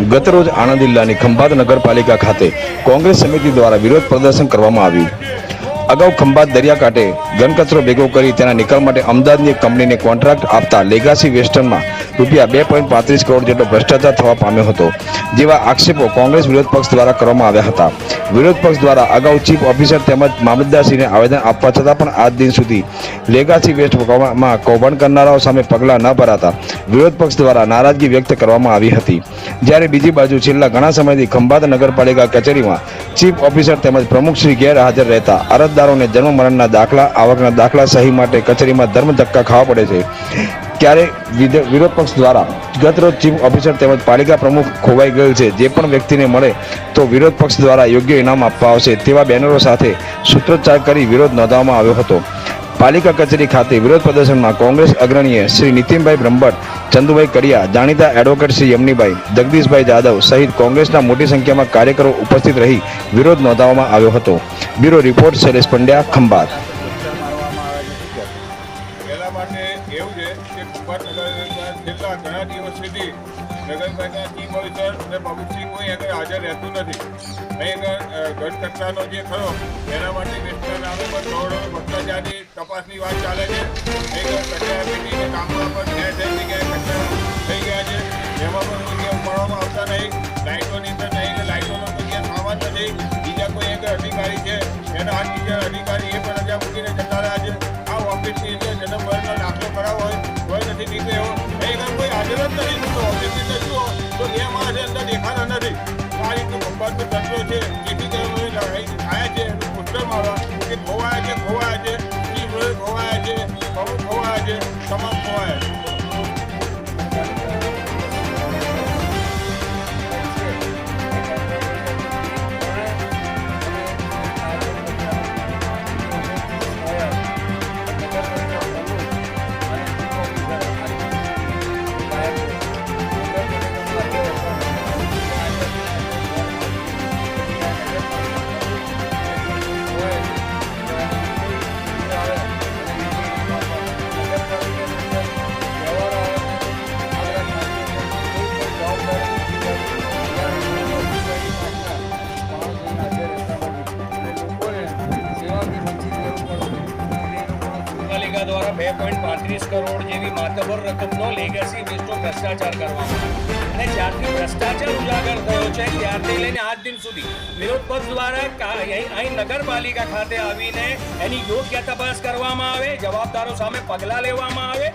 ગતરોજ આણંદ જિલ્લાની ખંભાત નગરપાલિકા ખાતે કોંગ્રેસ સમિતિ દ્વારા વિરોધ પ્રદર્શન કરવામાં આવ્યું. અગાઉ ખંભાત દરિયાકાંઠે ઘનકચરો ભેગો કરી તેના નિકાલ માટે અમદાવાદની કંપનીને કોન્ટ્રાક્ટ આપતા લેગાસી વેસ્ટર્નમાં રૂપિયા બે પોઈન્ટ પાંત્રીસ કરોડ જેટલો ભ્રષ્ટાચાર થવા પામ્યો હતો, જેવા આક્ષેપો કોંગ્રેસ વિરોધ પક્ષ દ્વારા કરવામાં આવ્યા હતા. વિરોધ પક્ષ દ્વારા અગાઉ ચીફ ઓફિસર તેમજ મામલતદારશ્રીને આવેદન આપવા છતાં પણ આજ દિન સુધી લેગાસી વેસ્ટમાં કૌભાંડ કરનારાઓ સામે પગલાં ન ભરાતા વિરોધ પક્ષ દ્વારા નારાજગી વ્યક્ત કરવામાં આવી હતી. જ્યારે બીજી બાજુ છેલ્લા ઘણા સમયથી ખંભાત નગરપાલિકા કચેરીમાં ચીફ ઓફિસર તેમજ પ્રમુખશ્રી ગેરહાજર રહેતા અરજદારોને જન્મ મરણના દાખલા, આવકના દાખલા સહી માટે કચેરીમાં ધર્મ ધક્કા ખાવા પડે છે. ત્યારે વિરોધ પક્ષ દ્વારા ગતરોજ ચીફ ઓફિસર તેમજ પાલિકા પ્રમુખ ખોવાઈ ગયેલ છે. જે પણ વ્યક્તિને મળે તો વિરોધ પક્ષ દ્વારા યોગ્ય ઇનામ આપવા આવશે તેવા બેનરો સાથે સૂત્રોચ્ચાર કરી વિરોધ નોંધવામાં આવ્યો હતો. પાલિકા કચેરી ખાતે વિરોધ પ્રદર્શનમાં કોંગ્રેસ અગ્રણીએ શ્રી નીતિનભાઈ બ્રહ્મભટ્ટ, ચંદુભાઈ કડિયા, જાણીતા એડવોકેટ શ્રી યમનીભાઈ, જગદીશભાઈ જાદવ સહિત કોંગ્રેસના મોટી સંખ્યામાં કાર્યકરો ઉપસ્થિત રહી વિરોધ નોંધાવવામાં આવ્યો હતો. Bureau report Shailesh Pandya, Khambhat. પહેલા એવું છે કે કુંભાર નગરપાલિકા છેલ્લા ઘણા દિવસ સુધી નગરપાલિકા ચીફ ઓફિસર અને પબ્લિકશ્રી કોઈ આગળ હાજર રહેતું નથી. અહીં આગળ જે ખરો, એના માટે વેસ્ટના નામે ભ્રષ્ટાચારની તપાસની વાત ચાલે છે. અહીં થઈ ગયા છે. એમાં પણ જગ્યા ઉપાડવામાં આવતા નહીં. લાઇટોની અંદર નહીં લાઇટોનો જગ્યા નથી. બીજા કોઈ એક અધિકારી છે, એના આ અધિકારી નથી તો ઓફિસની અંદર જુઓ. તો એ માણસ અંદર દેખાતા નથી. આ રીતનું ખંભાતનું તંત્ર છે. પાલિકા દ્વારા બે પોઈન્ટ પાંત્રીસ કરોડ જેવી માતબર રકમનો લેગસી વેસ્ટનો ભ્રષ્ટાચાર કરવામાં. અને જ્યારથી ભ્રષ્ટાચાર ઉજાગર થયો છે, ત્યારથી લઈને આજ દિન સુધી વિરોધ પક્ષ દ્વારા અહીં નગરપાલિકા ખાતે આવીને એની યોગ્ય તપાસ કરવામાં આવે, જવાબદારો સામે પગલાં લેવામાં આવે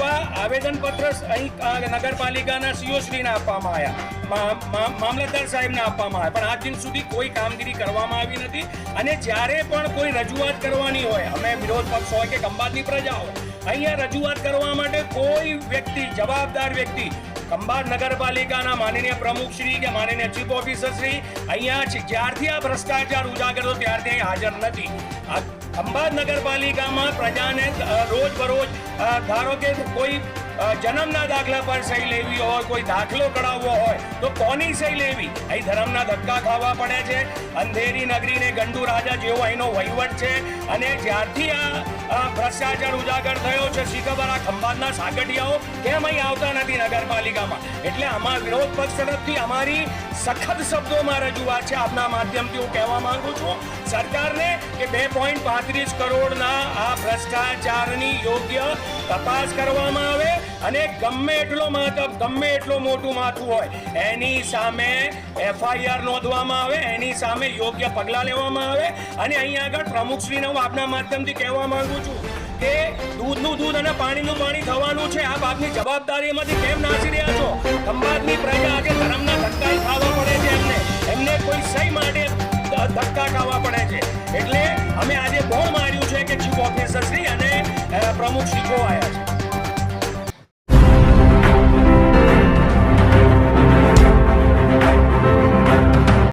એવા આવેદનપત્ર અહીં નગરપાલિકાના સીઓ શ્રીને આપવામાં આવ્યા. મામલતદાર સાહેબને આપવામાં આવ્યા. પણ આજ દિન સુધી કોઈ કામગીરી કરવામાં આવી નથી. અને જ્યારે પણ કોઈ રજૂઆત કરવાની હોય, અમે વિરોધ પક્ષ હોય કે ખંભાતની પ્રજા હોય અહીંયા રજૂઆત કરવા માટે કોઈ વ્યક્તિ, જવાબદાર વ્યક્તિ, ખંભાત નગરપાલિકાના માનનીય પ્રમુખ શ્રી કે માનનીય ચીફ ઓફિસર શ્રી, અહીંયા જ્યારથી આ ભ્રષ્ટાચાર ઉજાગર થયો, ત્યારથી હાજર નથી. ખંભાત નગરપાલિકામાં પ્રજાને રોજ બરોજ ધારો કે કોઈ જન્મના દાખલા પર સહી લેવી હોય, કોઈ દાખલો કઢાવવો હોય, તો કોની સહી લેવી? અહીં ધર્મના ધક્કા ખાવા પડે છે. અંધેરી નગરીને ગંડુ રાજા જેવો અહીંનો વહીવટ છે. અને જ્યારથી આ ભ્રષ્ટાચાર ઉજાગર થયો ખબર આ ખંભાતના સાગઠિયાઓ કેમ અહીં આવતા નથી નગરપાલિકામાં? એટલે આમાં વિરોધ પક્ષ તરફથી અમારી સખત શબ્દોમાં રજૂઆત છે. આપના માધ્યમથી હું કહેવા માંગુ છું, સરકારને કે બે પોઈન્ટ પાંત્રીસ કરોડના આ ભ્રષ્ટાચારની યોગ્ય તપાસ કરવામાં આવે અને ગમે એટલો માતબ ગમે એટલો મોટું માથું હોય, એની સામે એફઆઈઆર નોંધવામાં આવે, એની સામે યોગ્ય પગલાં લેવામાં આવે અને અહીં આગળ પ્રમુખશ્રીને હું આપના માધ્યમથી કહેવા માંગુ છું કે દૂધનું દૂધ અને પાણીનું પાણી થવાનું છે. આપ આપની જવાબદારીમાંથી કેમ નાસી રહ્યા છો? ખંભાતની પ્રજા આજે પ્રમુખ શ્રી આવ્યા છે.